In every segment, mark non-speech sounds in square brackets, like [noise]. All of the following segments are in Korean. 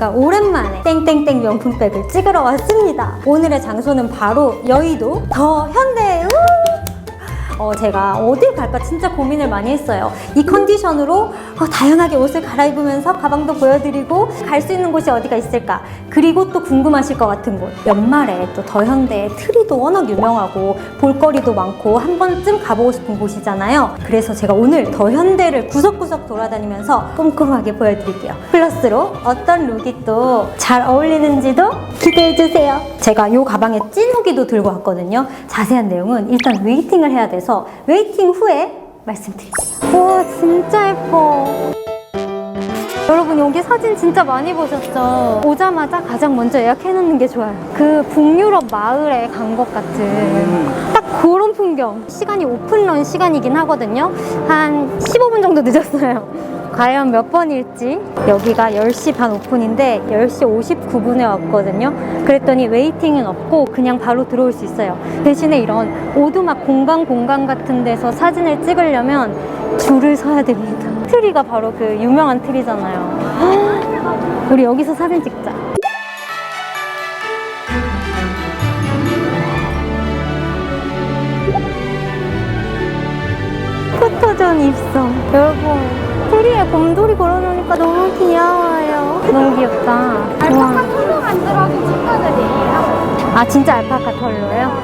제가 오랜만에 땡땡땡 명품백을 찍으러 왔습니다. 오늘의 장소는 바로 여의도 더 현대. 우! 어, 제가 어딜 갈까 진짜 고민을 많이 했어요. 이 컨디션으로 어, 다양하게 옷을 갈아입으면서 가방도 보여드리고 갈 수 있는 곳이 어디가 있을까? 그리고 또 궁금하실 것 같은 곳. 연말에 또 더현대 트리도 워낙 유명하고 볼거리도 많고 한 번쯤 가보고 싶은 곳이잖아요. 그래서 제가 오늘 더현대를 구석구석 돌아다니면서 꼼꼼하게 보여드릴게요. 플러스로 어떤 룩이 또 잘 어울리는지도 기대해주세요. 제가 이 가방에 찐 후기도 들고 왔거든요. 자세한 내용은 일단 웨이팅을 해야 돼서 웨이팅 후에 말씀드릴게요. 와 진짜 예뻐. 여러분 여기 사진 진짜 많이 보셨죠? 오자마자 가장 먼저 예약해놓는 게 좋아요. 그 북유럽 마을에 간 것 같은 딱 그런 풍경. 시간이 오픈런 시간이긴 하거든요. 한 15분 정도 늦었어요. 과연 몇 번일지 여기가 10시 반 오픈인데 10시 59분에 왔거든요. 그랬더니 웨이팅은 없고 그냥 바로 들어올 수 있어요. 대신에 이런 오두막 공간 공간 같은 데서 사진을 찍으려면 줄을 서야 됩니다. 트리가 바로 그 유명한 트리잖아요. 우리 여기서 사진 찍자. 포토존 입성. 여러분, 트리에 곰돌이 걸어놓으니까 너무 귀여워요. 너무 귀엽다. 좋아. 털로 만들어진 친구들이에요. 아 진짜 알파카 털로요?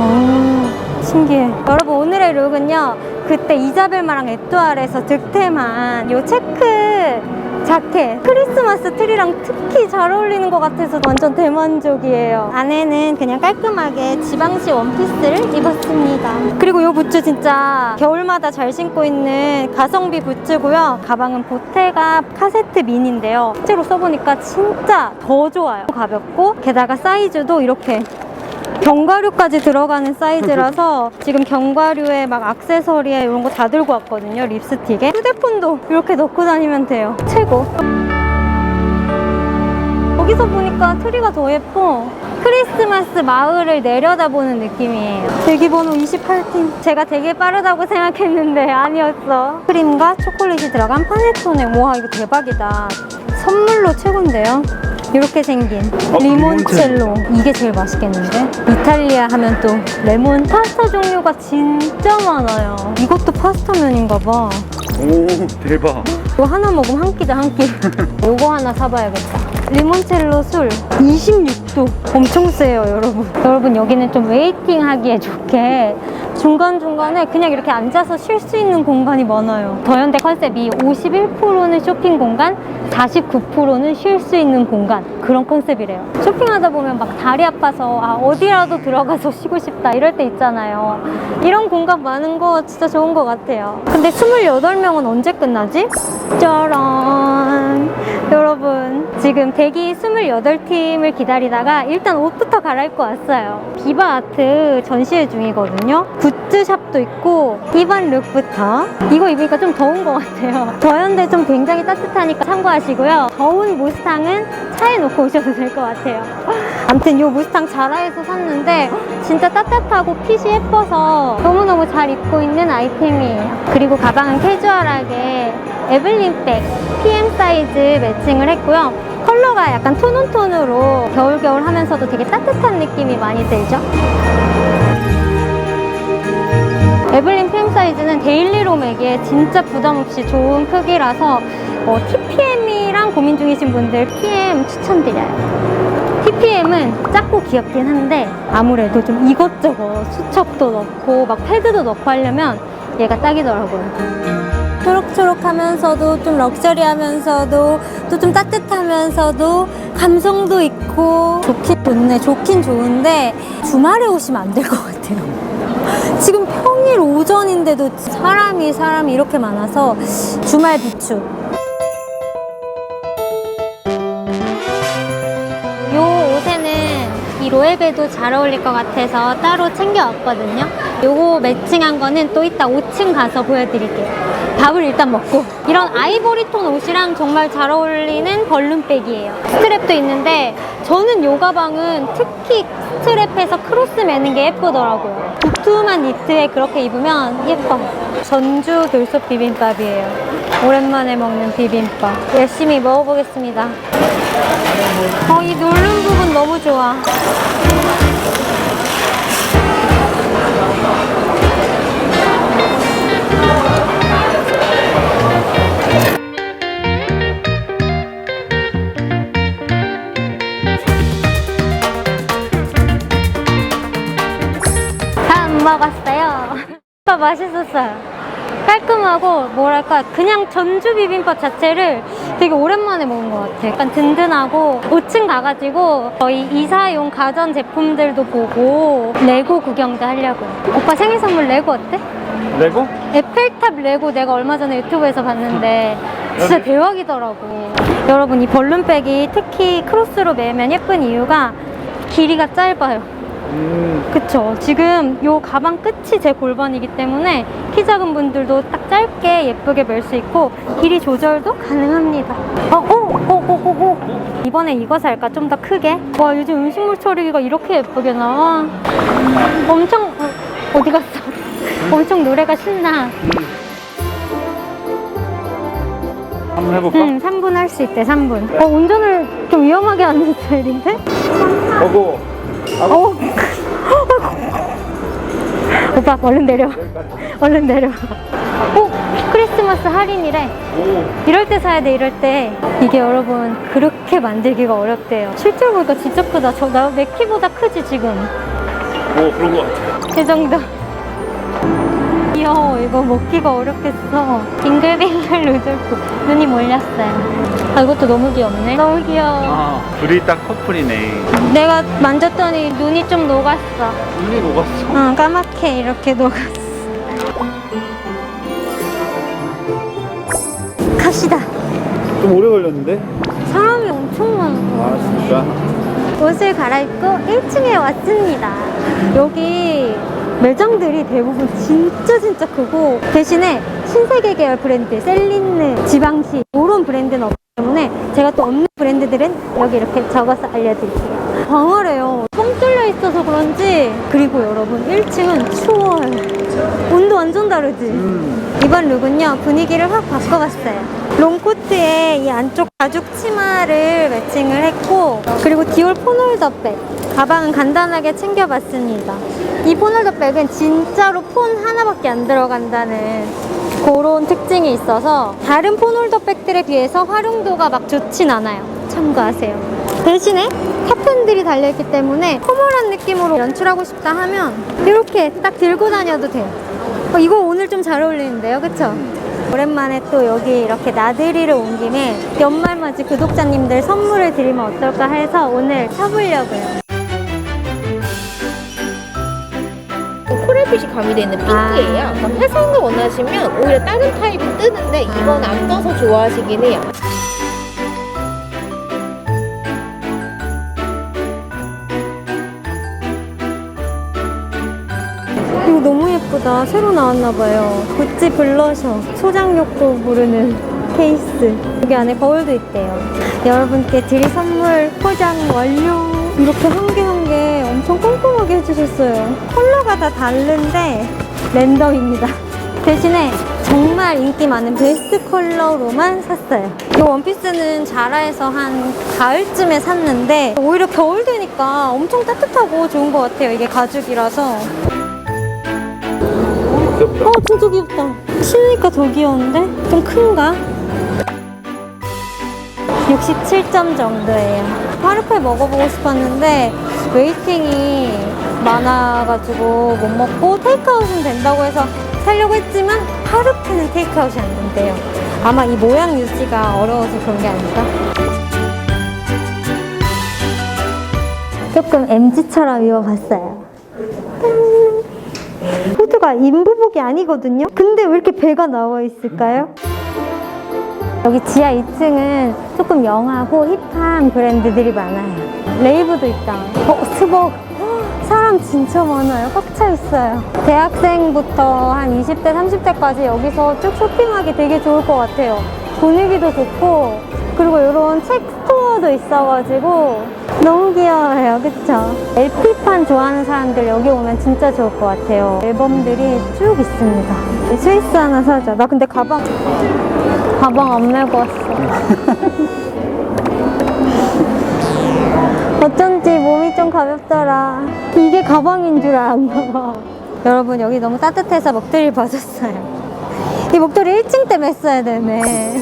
오 신기해 여러분 오늘의 룩은요 그때 이자벨마랑 에뚜알에서 득템한 요 체크 자켓 크리스마스 트리랑 특히 잘 어울리는 것 같아서 완전 대만족이에요. 안에는 그냥 깔끔하게 지방시 원피스를 입었습니다. 그리고 요 부츠 진짜 겨울마다 잘 신고 있는 가성비 부츠고요. 가방은 보테가 카세트 미니인데요. 실제로 써보니까 진짜 더 좋아요. 가볍고 게다가 사이즈도 이렇게 견과류까지 들어가는 사이즈라서 지금 견과류에 막 액세서리에 이런 거 다 들고 왔거든요. 립스틱에. 휴대폰도 이렇게 넣고 다니면 돼요. 최고. 여기서 보니까 트리가 더 예뻐. 크리스마스 마을을 내려다보는 느낌이에요. 대기번호 28팀. 제가 되게 빠르다고 생각했는데 아니었어. 크림과 초콜릿이 들어간 파네토네. 와, 이거 대박이다. 선물로 최고인데요. 이렇게 생긴 리몬첼로. 이게 제일 맛있겠는데? 이탈리아 하면 또 레몬 파스타 종류가 진짜 많아요. 이것도 파스타면인가 봐. 오 대박 이거 하나 먹으면 한 끼다 한 끼. [laughs] 요거 하나 사봐야겠다. 리몬첼로 술 26도 엄청 세요 여러분 여러분 여기는 좀 웨이팅 하기에 좋게 중간중간에 그냥 이렇게 앉아서 쉴 수 있는 공간이 많아요. 더현대 컨셉이 51%는 쇼핑 공간 49%는 쉴 수 있는 공간. 그런 컨셉이래요. 쇼핑하다 보면 막 다리 아파서 아 어디라도 들어가서 [laughs] 쉬고 싶다 이럴 때 있잖아요. 이런 공간 많은 거 진짜 좋은 것 같아요. 근데 28명은 언제 끝나지? 짜란. 여러분 지금 대기 28팀을 기다리다가 일단 옷부터 갈아입고 왔어요. 비바 아트 전시회 중이거든요 굿즈샵도 있고 이번 룩부터. 이거 입으니까 좀 더운 것 같아요. 더현대 좀 굉장히 따뜻하니까 참고하시고요. 더운 무스탕은 차에 놓고 오셔도 될 것 같아요. 아무튼 이 무스탕 자라에서 샀는데 진짜 따뜻하고 핏이 예뻐서 너무너무 잘 입고 있는 아이템이에요. 그리고 가방은 캐주얼하게 에블린백 PM 사이즈 매칭을 했고요. 컬러가 약간 톤온톤으로 겨울겨울 하면서도 되게 따뜻한 느낌이 많이 들죠? 에블린 PM 사이즈는 데일리롬에게 진짜 부담 없이 좋은 크기라서 어, TPM이랑 고민 중이신 분들 PM 추천드려요. TPM은 작고 귀엽긴 한데 아무래도 좀 이것저것 수첩도 넣고 막 패드도 넣고 하려면 얘가 딱이더라고요. 초록초록하면서도 좀 럭셔리하면서도 또 좀 따뜻하면서도 감성도 있고 좋긴 좋네 좋긴 좋은데 주말에 오시면 안 될 것 같아요 지금 평일 오전인데도 사람이 사람이 이렇게 많아서 주말 비추 요 옷에는 이 로에베도 잘 어울릴 것 같아서 따로 챙겨왔거든요. 요거 매칭한 거는 또 이따 5층 가서 보여드릴게요. 밥을 일단 먹고 이런 아이보리 톤 옷이랑 정말 잘 어울리는 벌룬백이에요. 스트랩도 있는데 저는 요 가방은 특히 스트랩에서 크로스 매는 게 예쁘더라고요. 두툼한 니트에 그렇게 입으면 예뻐. 전주 돌솥 비빔밥이에요. 오랜만에 먹는 비빔밥. 열심히 먹어보겠습니다. 어, 이 누른 부분 너무 좋아. 맛있었어요. 깔끔하고 뭐랄까 그냥 전주 비빔밥 자체를 되게 오랜만에 먹은 것 같아요. 약간 든든하고 5층 가가지고 저희 이사용 가전 제품들도 보고 레고 구경도 하려고. 오빠 생일 선물 레고 어때? 레고? 에펠탑 레고 내가 얼마 전에 유튜브에서 봤는데 진짜 대박이더라고. 여러분 이 벌룬백이 특히 크로스로 매면 예쁜 이유가 길이가 짧아요. 음. 그쵸. 지금 요 가방 끝이 제 골반이기 때문에 키 작은 분들도 딱 짧게 예쁘게 멜 수 있고 길이 조절도 가능합니다. 어, 어, 어, 어, 어, 어. 이번에 이거 살까? 좀 더 크게? 와, 요즘 음식물 처리기가 이렇게 예쁘게 나와. 엄청, 어, 어디 갔어? [laughs] 엄청 노래가 신나. 한번 해볼까? 응, 3분 할 수 있대, 3분. 어, 운전을 좀 위험하게 하는 스타일인데? 보고. 어. 오빠 얼른 내려. 얼른 내려. 오 크리스마스 할인이래. 오. 이럴 때 사야 돼 이럴 때. 이게 여러분 그렇게 만들기가 어렵대요. 실제로 보니까 진짜 크다. 저나 내 키보다 크지 지금. 오 그런 거 같아. 이 정도. 귀여워. 이거 먹기가 어렵겠어. 빙글빙글 루돌프. 눈이 몰렸어요. 아 이것도 너무 귀엽네. 너무 귀여워. 아 둘이 딱 커플이네. 내가 만졌더니 눈이 좀 녹았어. 눈이 녹았어. 응, 까맣게 이렇게 녹았어. 갑시다. 좀 오래 걸렸는데? 사람이 엄청 많아. 아 진짜? 옷을 갈아입고 1층에 왔습니다. 여기 매장들이 대부분 진짜 진짜 크고 대신에 신세계 계열 브랜드, 셀린느, 지방시 이런 브랜드는 없기 때문에 제가 또 없는 브랜드들은 여기 이렇게 적어서 알려드릴게요. 광활해요. 뻥 뚫려 있어서 그런지 그리고 여러분 1층은 추워요. 온도 완전 다르지? 음. 이번 룩은요 분위기를 확 바꿔봤어요 롱코트에 이 안쪽 가죽 치마를 매칭을 했고 그리고 디올 폰홀더백 가방은 간단하게 챙겨봤습니다. 이 폰홀더 백은 진짜로 폰 하나밖에 안 들어간다는 그런 특징이 있어서 다른 폰홀더 백들에 비해서 활용도가 막 좋진 않아요. 참고하세요. 대신에 카펜들이 달려있기 때문에 포멀한 느낌으로 연출하고 싶다 하면 이렇게 딱 들고 다녀도 돼요. 어, 이거 오늘 좀 잘 어울리는데요, 그쵸? 오랜만에 또 여기 이렇게 나들이를 온 김에 연말맞이 구독자님들 선물을 드리면 어떨까 해서 오늘 사보려고요. 코랄빛이 가미되어 있는 핑크예요. 그러니까 회색을 원하시면 오히려 다른 타입이 뜨는데 이건 안 떠서 좋아하시긴 해요. 이거 너무 예쁘다. 새로 나왔나봐요. 구찌 블러셔. 소장용도 부르는 케이스. 여기 안에 거울도 있대요. 여러분께 드릴 선물 포장 완료. 이렇게 한개한개 엄청 꼼꼼하게 해주셨어요. 컬러가 다 다른데 랜덤입니다. 대신에 정말 인기 많은 베스트 컬러로만 샀어요. 이 원피스는 자라에서 한 가을쯤에 샀는데 오히려 겨울 되니까 엄청 따뜻하고 좋은 것 같아요. 이게 가죽이라서. 어 진짜 귀엽다 신으니까 더 귀여운데? 좀 큰가? 67점 정도예요 파르페 먹어보고 싶었는데 웨이팅이 많아가지고 못 먹고 테이크아웃은 된다고 해서 살려고 했지만 파르페는 테이크아웃이 안 된대요 아마 이 모양 유지가 어려워서 그런 게 아닐까? 조금 MG처럼 입어봤어요 후드가 인부복이 아니거든요? 근데 왜 이렇게 배가 나와 있을까요? 여기 지하 2층은 조금 영하고 힙한 브랜드들이 많아요. 레이브도 있다. 어, 스벅. 헉, 사람 진짜 많아요. 꽉 차 있어요. 대학생부터 한 20대, 30대까지 여기서 쭉 쇼핑하기 되게 좋을 것 같아요. 분위기도 좋고, 그리고 이런 책 스토어 스티커도 있어가지고 너무 귀여워요. 그쵸? LP판 좋아하는 사람들 여기 오면 진짜 좋을 것 같아요. 앨범들이 쭉 있습니다. 스위스 하나 사자. 나 근데 가방, 가방 안 메고 왔어. [laughs] 어쩐지 몸이 좀 가볍더라. 이게 가방인 줄 알았나 봐. 여러분 여기 너무 따뜻해서 목도리를 벗었어요. 이 목도리 1층 때 맸어야 되네.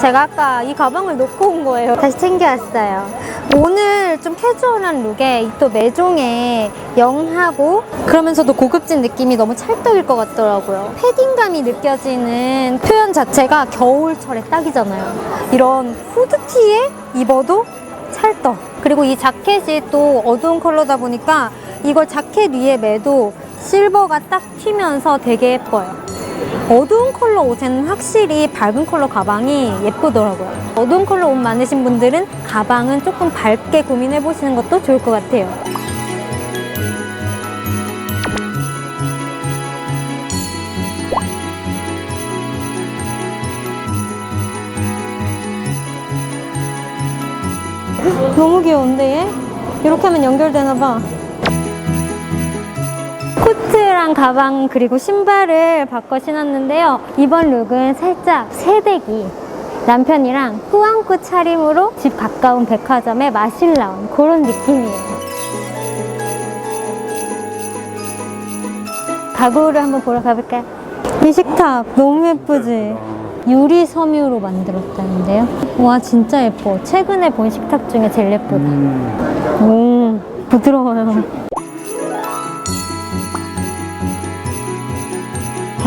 제가 아까 이 가방을 놓고 온 거예요. 다시 챙겨왔어요. 오늘 좀 캐주얼한 룩에 이또 매종에 영하고 그러면서도 고급진 느낌이 너무 찰떡일 것 같더라고요. 패딩감이 느껴지는 표현 자체가 겨울철에 딱이잖아요. 이런 후드티에 입어도 찰떡. 그리고 이 자켓이 또 어두운 컬러다 보니까 이걸 자켓 위에 매도 실버가 딱 튀면서 되게 예뻐요. 어두운 컬러 옷에는 확실히 밝은 컬러 가방이 예쁘더라고요. 어두운 컬러 옷 많으신 분들은 가방은 조금 밝게 고민해 보시는 것도 좋을 것 같아요. 너무 귀여운데 얘? 이렇게 하면 연결되나 봐. 코트랑 가방 그리고 신발을 바꿔 신었는데요. 이번 룩은 살짝 새내기. 남편이랑 꾸안꾸 차림으로 집 가까운 백화점에 마실 나온 그런 느낌이에요. 가구를 한번 보러 가볼까요? 이 식탁 너무 예쁘지? 유리 섬유로 만들었다는데요. 와 진짜 예뻐. 최근에 본 식탁 중에 제일 예쁘다. 음. 오 부드러워요.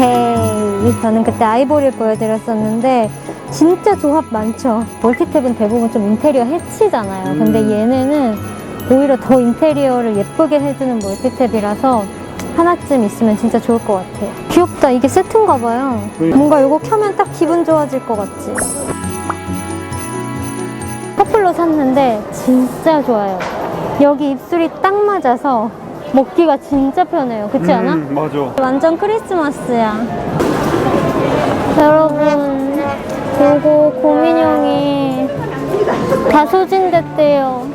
헤이 저는 그때 아이보리를 보여드렸었는데 진짜 조합 많죠. 멀티탭은 대부분 좀 인테리어 해치잖아요. 근데 음. 얘네는 오히려 더 인테리어를 예쁘게 해주는 멀티탭이라서 하나쯤 있으면 진짜 좋을 것 같아요. 귀엽다. 이게 세트인가 봐요. 그러니까. 뭔가 이거 켜면 딱 기분 좋아질 것 같지. 커플로 샀는데 진짜 좋아요. 여기 입술이 딱 맞아서 먹기가 진짜 편해요 그렇지 않아? 음, 맞아. 완전 크리스마스야. 여러분, 요거 고민형이 다 소진됐대요.